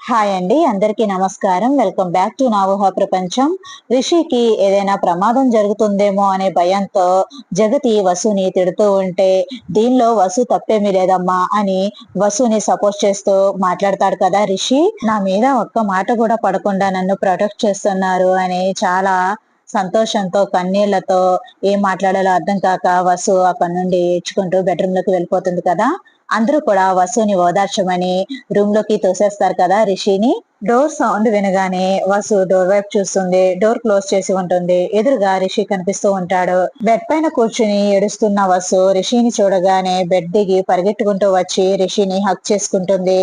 Hi అండి అందరికీ నమస్కారం. వెల్కమ్ బ్యాక్ టు నావోహ ప్రపంచం రిషికి ఏదైనా ప్రమాదం జరుగుతుందేమో అనే భయంతో జగతి వసుని తిడుతూ ఉంటే దీనిలో వసు తప్పేమీ లేదమ్మా అని వసుని సపోర్ట్ చేస్తూ మాట్లాడతాడు కదా రిషి. నా మీద ఒక్క మాట కూడా పడకుండా నన్ను ప్రొటెక్ట్ చేస్తున్నారు అని చాలా సంతోషంతో కన్నీళ్ళతో ఏం మాట్లాడాలో అర్థం కాక వసు అక్కడి నుండి ఏడ్చుకుంటూ బెడ్రూమ్లోకి వెళ్ళిపోతుంది కదా. అందరూ కూడా వసుని ఓదార్చమని రూమ్లోకి తోసేస్తారు కదా రిషిని. డోర్ సౌండ్ వినగానే వసు డోర్ వైపు చూస్తుంది. డోర్ క్లోజ్ చేసి ఉంటుంది. ఎదురుగా రిషి కనిపిస్తూ ఉంటాడు. బెడ్ పైన కూర్చుని ఏడుస్తున్న వసు రిషిని చూడగానే బెడ్ దిగి పరిగెట్టుకుంటూ వచ్చి రిషిని హక్ చేసుకుంటుంది.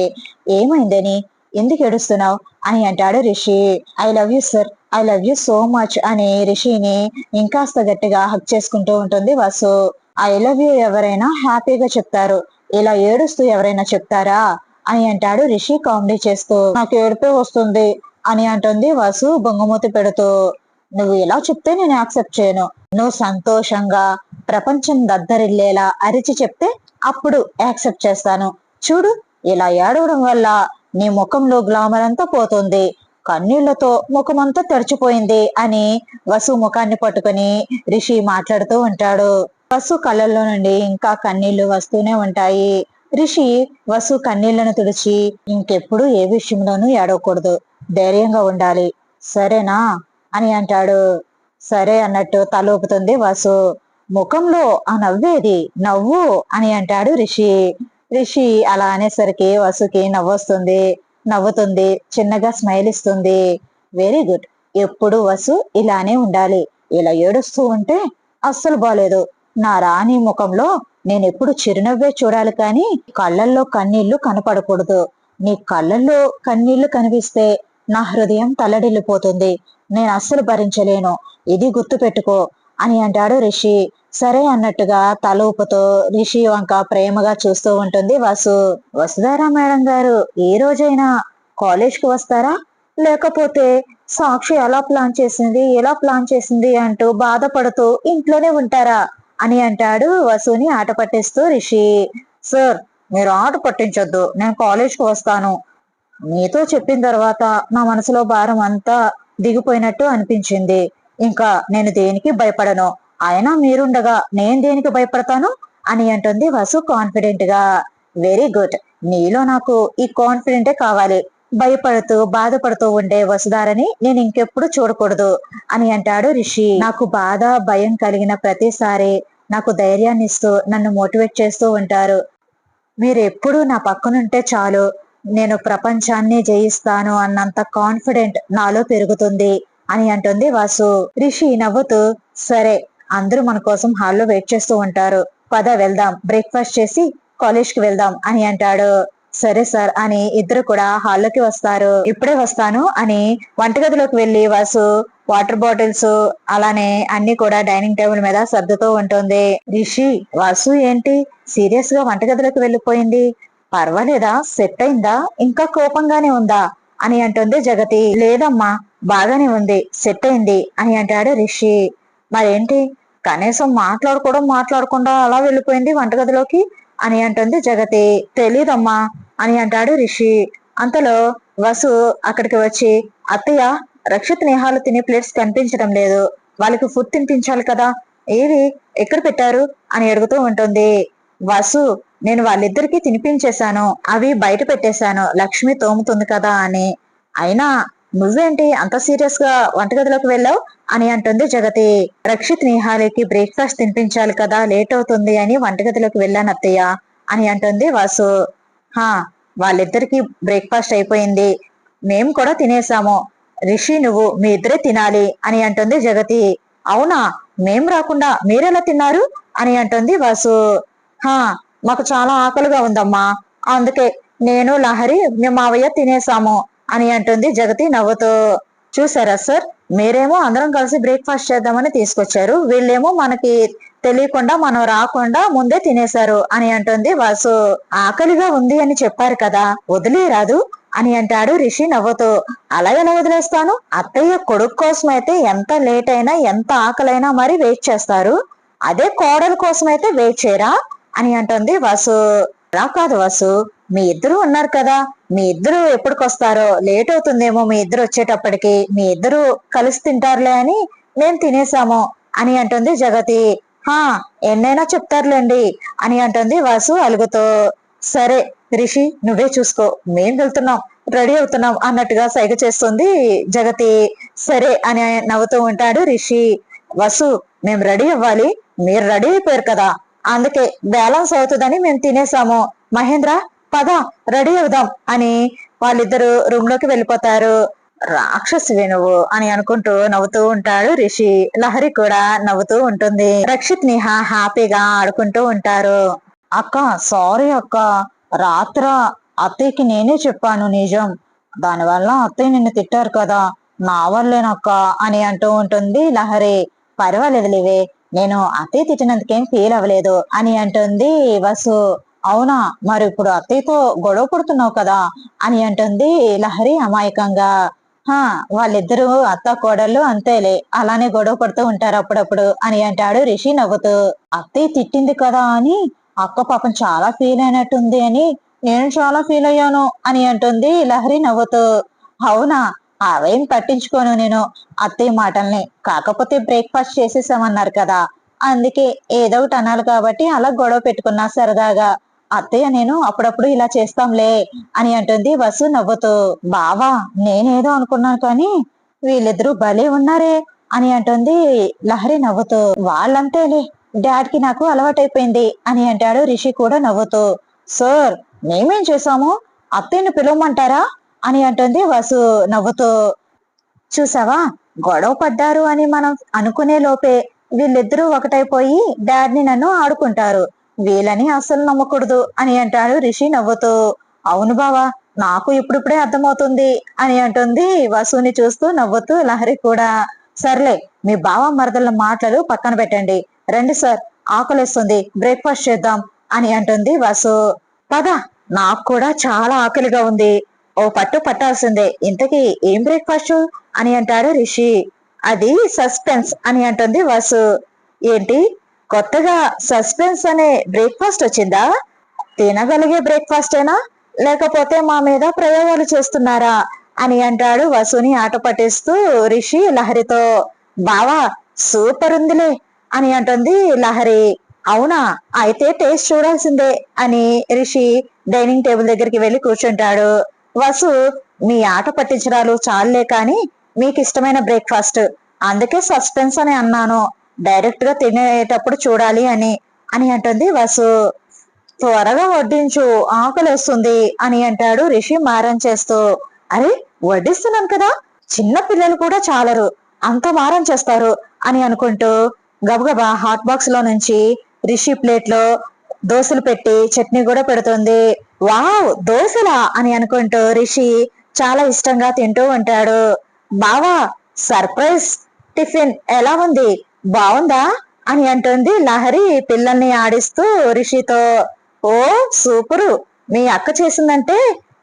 ఏమైందని? ఎందుకు ఏడుస్తున్నావు? అని అంటాడు Rishi. I love you sir I love you so much అని రిషిని ఇంకాస్త గట్టిగా హక్ చేసుకుంటూ ఉంటుంది వసు. ఐ లవ్ యూ ఎవరైనా హ్యాపీగా చెప్తారు. ఇలా ఏడుస్తూ ఎవరైనా చెప్తారా అని అంటాడు రిషి కామెడీ చేస్తూ. నాకు ఏడుపే వస్తుంది అని అంటుంది వసు బొంగమూతి పెడుతూ. నువ్వు ఇలా చెప్తే నేను యాక్సెప్ట్ చేయను. నువ్వు సంతోషంగా ప్రపంచం దద్దరిల్లేలా అరిచి చెప్తే అప్పుడు యాక్సెప్ట్ చేస్తాను. చూడు ఇలా ఏడవడం వల్ల నీ ముఖంలో గ్లామర్ అంతా పోతుంది. కన్నీళ్ళతో ముఖమంతా తెరిచిపోయింది అని వసు ముఖాన్ని పట్టుకుని రిషి మాట్లాడుతూ ఉంటాడు. వసు కళ్ళల్లో నుండి ఇంకా కన్నీళ్ళు వస్తూనే ఉంటాయి. రిషి వసు కన్నీళ్ళను తుడిచి ఇంకెప్పుడు ఏ విషయంలోనూ ఏడవకూడదు. ధైర్యంగా ఉండాలి. సరేనా? అని అంటాడు. సరే అన్నట్టు తలూపుతుంది వసు. ముఖంలో ఆ నవ్వేది నవ్వు అని అంటాడు రిషి. రిషి అలా అనేసరికి వసుకి నవ్వొస్తుంది నవ్వుతుంది చిన్నగా స్మైల్ ఇస్తుంది. Very good. ఎప్పుడు వసు ఇలానే ఉండాలి. ఇలా ఏడుస్తూ ఉంటే అస్సలు బాలేదు. నా రాణి ముఖంలో నేను ఎప్పుడు చిరునవ్వే చూడాలి కానీ కళ్ళల్లో కన్నీళ్ళు కనపడకూడదు. నీ కళ్ళల్లో కన్నీళ్ళు కనిపిస్తే నా హృదయం తల్లడిల్లిపోతుంది. నేను అస్సలు భరించలేను. ఇది గుర్తు పెట్టుకో అని అంటాడు రిషి. సరే అన్నట్టుగా తల ఊపుతో రిషి వంక ప్రేమగా చూస్తూ ఉంటుంది వాసు. వసుధారా మేడం గారు ఏ రోజైనా కాలేజ్కి వస్తారా? లేకపోతే సాక్షి ఎలా ప్లాన్ చేసింది ఎలా ప్లాన్ చేసింది అంటూ బాధపడుతూ ఇంట్లోనే ఉంటారా? అని అంటాడు వసుని ఆట పట్టిస్తూ రిషి సార్ మీరు ఆట పట్టించొద్దు. నేను కాలేజ్కి వస్తాను. మీతో చెప్పిన తర్వాత నా మనసులో భారం అంతా దిగిపోయినట్టు అనిపించింది. ఇంకా నేను దేనికి భయపడను? అయినా మీరుండగా నేను దేనికి భయపడతాను? అని అంటుంది వసు కాన్ఫిడెంట్గా. వెరీ గుడ్ నీలో నాకు ఈ కాన్ఫిడెంటే కావాలి. భయపడుతూ బాధపడుతూ ఉండే వసుధారని నేను ఇంకెప్పుడు చూడకూడదు అని అంటాడు రిషి. నాకు బాధ భయం కలిగిన ప్రతిసారి నాకు ధైర్యాన్ని ఇస్తూ నన్ను మోటివేట్ చేస్తూ ఉంటారు. మీరు ఎప్పుడు నా పక్కనుంటే చాలు. నేను ప్రపంచాన్ని జయిస్తాను అన్నంత కాన్ఫిడెంట్ నాలో పెరుగుతుంది అని అంటుంది వాసు. రిషి నవ్వుతూ సరే అందరూ మన కోసం హాల్లో వెయిట్ చేస్తూ ఉంటారు. పద వెళ్దాం బ్రేక్ఫాస్ట్ చేసి కాలేజ్కి వెళ్దాం అని అంటాడు. సరే సార్ అని ఇద్దరు కూడా హాల్లోకి వస్తారు. ఇప్పుడే వస్తాను అని వంటగదిలోకి వెళ్ళి వాసు వాటర్ బాటిల్స్ అలానే అన్ని కూడా డైనింగ్ టేబుల్ మీద సర్దుతూ ఉంటుంది. రిషి వాసు ఏంటి? సీరియస్గా వంటగదిలోకి వెళ్ళిపోయింది. పర్వాలేదా? సెట్ అయిందా? ఇంకా కోపంగానే ఉందా? అని అంటుంది జగతి. లేదమ్మా బాగానే ఉంది. సెట్ అయింది అని అంటాడు రిషి. మరేంటి? కనీసం మాట్లాడుకోవడం మాట్లాడకుండా అలా వెళ్ళిపోయింది వంటగదిలోకి? అని అంటుంది జగతి. తెలీదమ్మా అని అంటాడు రిషి. అంతలో వసు అక్కడికి వచ్చి అత్తయ్య రక్షిత్ నేహాలు తినే ప్లేట్స్ కనిపించడం లేదు. వాళ్ళకి ఫుడ్ తినిపించాలి కదా. ఏవి? ఎక్కడ పెట్టారు? అని అడుగుతూ ఉంటుంది. వసు నేను వాళ్ళిద్దరికి తినిపించేశాను. అవి బయట పెట్టేశాను. లక్ష్మి తోముతుంది కదా అని. అయినా నువ్వేంటి అంత సీరియస్గా వంటగదిలోకి వెళ్ళావు? అని అంటుంది జగతి. రక్షిత్ నిహాలికి బ్రేక్ఫాస్ట్ తినిపించాలి కదా లేట్ అవుతుంది అని వంటగదిలోకి వెళ్ళాను అత్తయ్య అని అంటుంది వాసు. హా వాళ్ళిద్దరికి బ్రేక్ఫాస్ట్ అయిపోయింది. మేము కూడా తినేసాము. రిషి నువ్వు మీ ఇద్దరే తినాలి అని అంటుంది జగతి. అవునా? మేం రాకుండా మీరెలా తిన్నారు? అని అంటుంది వాసు. హా మాకు చాలా ఆకలిగా ఉందమ్మా. అందుకే నేను లహరి మేము మావయ్య తినేసాము. అని అంటుంది జగతి నవ్వుతో చూసారా సార్? మీరేమో అందరం కలిసి బ్రేక్ఫాస్ట్ చేద్దామని తీసుకొచ్చారు. వీళ్ళేమో మనకి తెలియకుండా మనం రాకుండా ముందే తినేశారు అని అంటుంది వాసు. ఆకలిగా ఉంది అని చెప్పారు కదా వదిలేరాదు అని అంటాడు రిషి నవ్వుతూ. అలా ఎలా వదిలేస్తాను? అత్తయ్య కొడుకు కోసం అయితే ఎంత లేట్ అయినా ఎంత ఆకలైనా మరి వెయిట్ చేస్తారు. అదే కోడల కోసం అయితే వెయిట్ చేయరా? అని అంటుంది వాసు. రా కాదు వాసు. మీ ఇద్దరు ఉన్నారు కదా మీ ఇద్దరు ఎప్పటికొస్తారో లేట్ అవుతుందేమో మీ ఇద్దరు వచ్చేటప్పటికి మీ ఇద్దరు కలిసి తింటారులే అని మేము తినేసాము అని అంటుంది జగతి. హా ఎన్నైనా చెప్తారులేండి అని అంటుంది వాసు అలుగుతో. సరే రిషి నువ్వే చూసుకో మేం వెళ్తున్నాం రెడీ అవుతున్నాం అన్నట్టుగా సైగ చేస్తుంది జగతి. సరే అని నవ్వుతూ ఉంటాడు రిషి. వసు మేము రెడీ అవ్వాలి మీరు రెడీ అయిపోయారు కదా అందుకే బ్యాలెన్స్ అవుతుందని మేము తినేసాము మహేంద్ర పద రెడీ అవుదాం అని వాళ్ళిద్దరు రూమ్లోకి వెళ్ళిపోతారు. రాక్షసివే నువ్వు అని అనుకుంటూ నవ్వుతూ ఉంటాడు రిషి. లహరి కూడా నవ్వుతూ ఉంటుంది. రక్షిత్ నిహా హ్యాపీగా ఆడుకుంటూ ఉంటారు. అక్క సారీ అక్క. రాత్ర అత్తయ్యకి నేనే చెప్పాను నిజం. దానివల్ల అత్తయ్య నిన్ను తిట్టారు కదా. నా వల్లేనక్క అని అంటూ ఉంటుంది లహరి. పర్వాలేదు లేవే నేను అత్తయ్య తిట్టినందుకేం ఫీల్ అవ్వలేదు అని అంటుంది వసు. అవునా? మరి ఇప్పుడు అత్తయ్యతో గొడవ పడుతున్నావు కదా అని అంటుంది లహరి అమాయకంగా. హా వాళ్ళిద్దరూ అత్త కోడళ్ళు అంతేలే అలానే గొడవ పడుతూ ఉంటారు అప్పుడప్పుడు అని అంటాడు రిషి నవ్వుతూ. అత్తయ్య తిట్టింది కదా అని అక్క పాపం చాలా ఫీల్ అయినట్టుంది అని నేను చాలా ఫీల్ అయ్యాను అని అంటుంది లహరి నవ్వుతూ. అవునా? అవేం పట్టించుకోను నేను అత్తయ్య మాటల్ని. కాకపోతే బ్రేక్ఫాస్ట్ చేసేసామన్నారు కదా అందుకే ఏదో ఒకటి అనాలి కాబట్టి అలా గొడవ పెట్టుకున్నా సరదాగా. అత్తయ్య నేను అప్పుడప్పుడు ఇలా చేస్తాంలే అని అంటుంది వసు నవ్వుతూ. బావా నేనేదో అనుకున్నాను కానీ వీళ్ళిద్దరూ భలే ఉన్నారే అని అంటుంది లహరి నవ్వుతూ. వాళ్ళంతేలే డాడ్కి నాకు అలవాటైపోయింది అని అంటాడు రిషి కూడా నవ్వుతూ. సార్ మేమేం చేసాము అత్తయ్యను పిలవమంటారా అని అంటుంది వసు నవ్వుతూ. చూసావా గొడవ పడ్డారు అని మనం అనుకునే లోపే వీళ్ళిద్దరూ ఒకటైపోయి డాడ్ని నన్ను ఆడుకుంటారు. వీళ్ళని అస్సలు నమ్మకూడదు అని అంటాడు రిషి నవ్వుతూ. అవును బావా నాకు ఇప్పుడిప్పుడే అర్థమవుతుంది అని అంటుంది వసుని చూస్తూ నవ్వుతూ లహరి కూడా. సర్లే మీ బావ మరదల మాటలు పక్కన పెట్టండి. రండి సార్ ఆకలిస్తుంది బ్రేక్ఫాస్ట్ చేద్దాం అని అంటుంది వసు. పద నాకు కూడా చాలా ఆకలిగా ఉంది. ఓ పట్టు పట్టాల్సిందే ఇంతకీ ఏం బ్రేక్ఫాస్ట్ అని అంటాడు రిషి. అది సస్పెన్స్ అని అంటుంది వసు. ఏంటి? కొత్తగా సస్పెన్స్ అనే బ్రేక్ఫాస్ట్ వచ్చిందా? తినగలిగే బ్రేక్ఫాస్టేనా? లేకపోతే మా మీద ప్రయోగాలు చేస్తున్నారా? అని అంటాడు వసుని ఆట పట్టిస్తూ రిషి లహరితో. బావా సూపర్ ఉందిలే అని అంటుంది లహరి. అవునా అయితే టేస్ట్ చూడాల్సిందే అని రిషి డైనింగ్ టేబుల్ దగ్గరికి వెళ్ళి కూర్చుంటాడు. వసు మీ ఆట పట్టించడాలు చాలులే కానీ మీకు ఇష్టమైన బ్రేక్ఫాస్ట్. అందుకే సస్పెన్స్ అని అన్నాను. డైరెక్ట్గా తినేటప్పుడు చూడాలి అని అని అంటుంది. వసు త్వరగా వడ్డించు ఆకలి వస్తుంది అని అంటాడు రిషి మారం చేస్తూ. అరే వడ్డిస్తున్నాను కదా చిన్న పిల్లలు కూడా చాలరు అంత మారం చేస్తారు అని అనుకుంటూ గబగబా హాట్ బాక్స్లో నుంచి రిషి ప్లేట్లో దోశలు పెట్టి చట్నీ కూడా పెడుతుంది. వావ్ దోశలా అని అనుకుంటూ రిషి చాలా ఇష్టంగా తింటూ ఉంటాడు. బావా సర్ప్రైజ్ టిఫిన్ ఎలా ఉంది? బాగుందా అని అంటుంది లహరి పిల్లల్ని ఆడిస్తూ రిషితో ఓ సూపరు మీ అక్క చేసిందంటే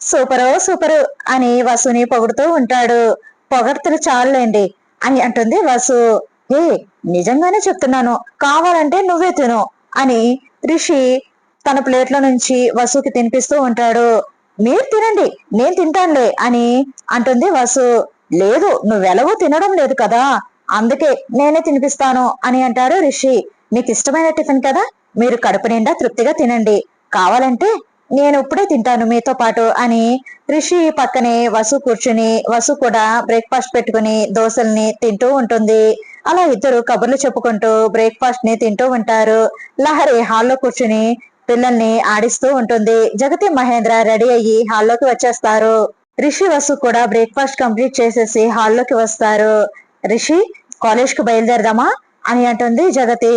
సూపరో సూపరు అని వసుని పొగుడుతూ ఉంటాడు. పొగడ్తలు చాలులేండి అని అంటుంది వసు. ఏ నిజంగానే చెప్తున్నాను కావాలంటే నువ్వే తిను అని రిషి తన ప్లేట్లో నుంచి వసుకి తినిపిస్తూ ఉంటాడు. మీరు తినండి నేను తింటానులే అని అంటుంది వసు. లేదు నువ్వెలవో తినడం లేదు కదా అందుకే నేనే తినిపిస్తాను అని అంటాడు రిషి. మీకు ఇష్టమైన టిఫిన్ కదా? మీరు కడుపు నిండా తృప్తిగా తినండి. కావాలంటే నేను ఇప్పుడే తింటాను మీతో పాటు అని రిషి పక్కనే వసు కూర్చుని వసు కూడా బ్రేక్ఫాస్ట్ పెట్టుకుని దోశల్ని తింటూ ఉంటుంది. అలా ఇద్దరు కబుర్లు చెప్పుకుంటూ బ్రేక్ఫాస్ట్ని తింటూ ఉంటారు. లహరి హాల్లో కూర్చుని పిల్లల్ని ఆడిస్తూ ఉంటుంది. జగతి మహేంద్ర రెడీ అయ్యి హాల్లోకి వచ్చేస్తారు. రిషి వసు కూడా బ్రేక్ఫాస్ట్ కంప్లీట్ చేసేసి హాల్లోకి వస్తారు. రిషి కాలేజ్కు బయలుదేరదామా? అని అంటుంది జగతి.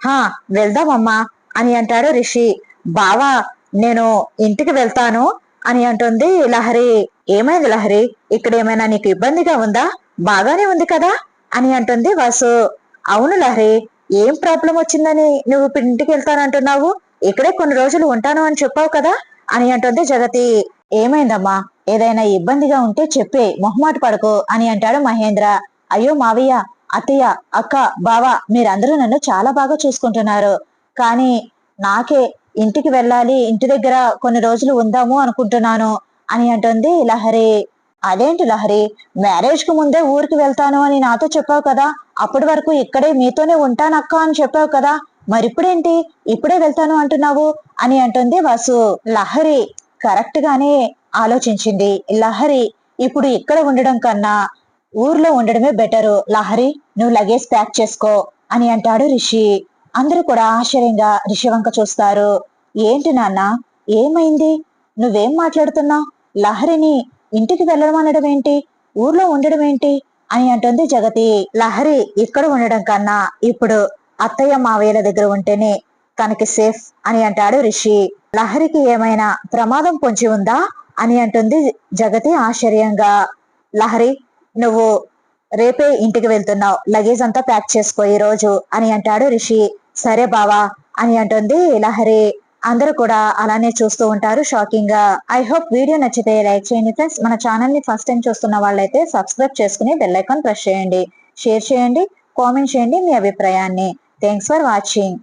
హా వెళ్దామమ్మా అని అంటాడు రిషి. బావా నేను ఇంటికి వెళ్తాను అని అంటుంది లహరి. ఏమైంది లహరి? ఇక్కడ ఏమైనా నీకు ఇబ్బందిగా ఉందా? బాగానే ఉంది కదా అని అంటుంది వాసు. అవును లహరి ఏం ప్రాబ్లం వచ్చిందని నువ్వు ఇప్పుడు ఇంటికి వెళ్తానంటున్నావు? ఇక్కడే కొన్ని రోజులు ఉంటాను అని చెప్పావు కదా అని అంటుంది జగతి. ఏమైందమ్మా? ఏదైనా ఇబ్బందిగా ఉంటే చెప్పే మొహమాట పడకు అని అంటాడు మహేంద్ర. అయ్యో మావయ్య అత్తయ్య అక్క బావ మీరందరూ నన్ను చాలా బాగా చూసుకుంటున్నారు. కానీ నాకే ఇంటికి వెళ్ళాలి ఇంటి దగ్గర కొన్ని రోజులు ఉందాము అనుకుంటున్నాను అని అంటుంది లహరి. అదేంటి లహరి? మ్యారేజ్కు ముందే ఊరికి వెళ్తాను అని నాతో చెప్పావు కదా అప్పటి వరకు ఇక్కడే మీతోనే ఉంటానక్క అని చెప్పావు కదా మరిప్పుడేంటి? ఇప్పుడే వెళ్తాను అంటున్నావు అని అంటుంది వాసు. లహరి కరెక్ట్ గానే ఆలోచించింది. లహరి ఇప్పుడు ఇక్కడ ఉండడం కన్నా ఊర్లో ఉండడమే బెటరు. లహరి నువ్వు లగేజ్ ప్యాక్ చేసుకో అని అంటాడు రిషి. అందరూ కూడా ఆశ్చర్యంగా రిషి వంక చూస్తారు. ఏంటి నాన్న ఏమైంది? నువ్వేం మాట్లాడుతున్నావు లహరిని ఇంటికి వెళ్ళమనడం ఏంటి? ఊర్లో ఉండడం ఏంటి? అని అంటుంది జగతి. లహరి ఇక్కడ ఉండడం కన్నా ఇప్పుడు అత్తయ్య మావయ్యల దగ్గర ఉంటేనే తనకి సేఫ్ అని అంటాడు రిషి. లహరికి ఏమైనా ప్రమాదం పొంచి ఉందా? అని అంటుంది జగతి ఆశ్చర్యంగా. లహరి నువ్వు రేపే ఇంటికి వెళ్తున్నావు లగేజ్ అంతా ప్యాక్ చేసుకో ఈ రోజు అని అంటాడు రిషి. సరే బావా అని అంటుంది లహరి. అందరూ కూడా అలానే చూస్తూ ఉంటారు షాకింగ్గా. ఐ హోప్ వీడియో నచ్చితే లైక్ చేయండి ఫ్రెండ్స్ మన ఛానల్ని ఫస్ట్ టైం చూస్తున్న వాళ్ళైతే సబ్స్క్రైబ్ చేసుకుని బెల్ ఐకాన్ ప్రెస్ చేయండి. షేర్ చేయండి కామెంట్ చేయండి మీ అభిప్రాయాన్ని. Thanks for watching